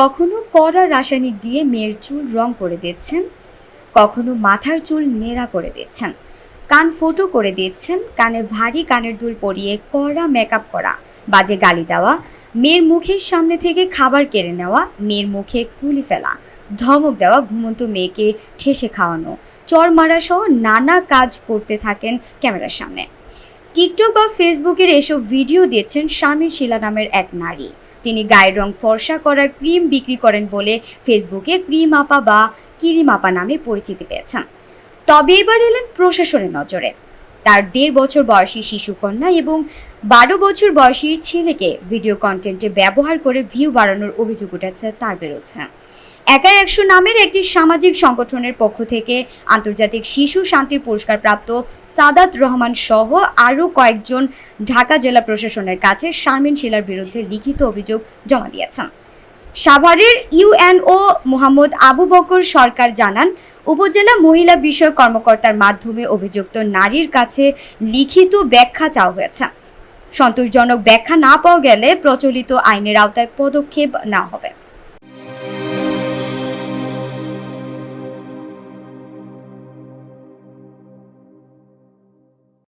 কখনো কড়া রাসায়নিক দিয়ে মেয়ের চুল রং করে দিচ্ছেন, কখনো মাথার চুল নেড়া করে দিচ্ছেন, কান ফোটো করে দিচ্ছেন, কানে ভারী কানের দুল পরিয়ে কড়া মেকআপ করা, বাজে গালি দেওয়া, মেয়ের মুখের সামনে থেকে খাবার কেড়ে নেওয়া, মেয়ের মুখে কুলি ফেলা, ধমক দেওয়া, ঘুমন্ত মেয়েকে ঠেসে খাওয়ানো, চর মারা সহ নানা কাজ করতে থাকেন ক্যামেরার সামনে। টিকটক বা ফেসবুকের এসব ভিডিও দিয়েছেন শারমিন শিলা নামের এক নারী। তিনি গায়ের রং ফর্সা করার ক্রিম বিক্রি করেন বলে ফেসবুকে ক্রিম আপা বা কিরিম আপা নামে পরিচিতি পেয়েছেন। তবে এবার এলেন প্রশাসনের নজরে। তার দেড় বছর বয়সী শিশুকন্যা এবং বারো বছর বয়সী ছেলেকে ভিডিও কন্টেন্টে ব্যবহার করে ভিউ বাড়ানোর অভিযোগ উঠেছে তার বিরুদ্ধে। একা একশো নামের একটি সামাজিক সংগঠনের পক্ষ থেকে আন্তর্জাতিক শিশু শান্তির পুরস্কার প্রাপ্ত সাদাত রহমান সহ আরও কয়েকজন ঢাকা জেলা প্রশাসনের কাছে শারমিন শিলার বিরুদ্ধে লিখিত অভিযোগ জমা দিয়েছেন। সাভারের ইউএনও মোহাম্মদ আবু বকর সরকার জানান, উপজেলা মহিলা বিষয়ক কর্মকর্তার মাধ্যমে অভিযুক্ত নারীর কাছে লিখিত ব্যাখ্যা চাওয়া হয়েছে। সন্তোষজনক ব্যাখ্যা না পাওয়া গেলে প্রচলিত আইনের আওতায় পদক্ষেপ না হবে।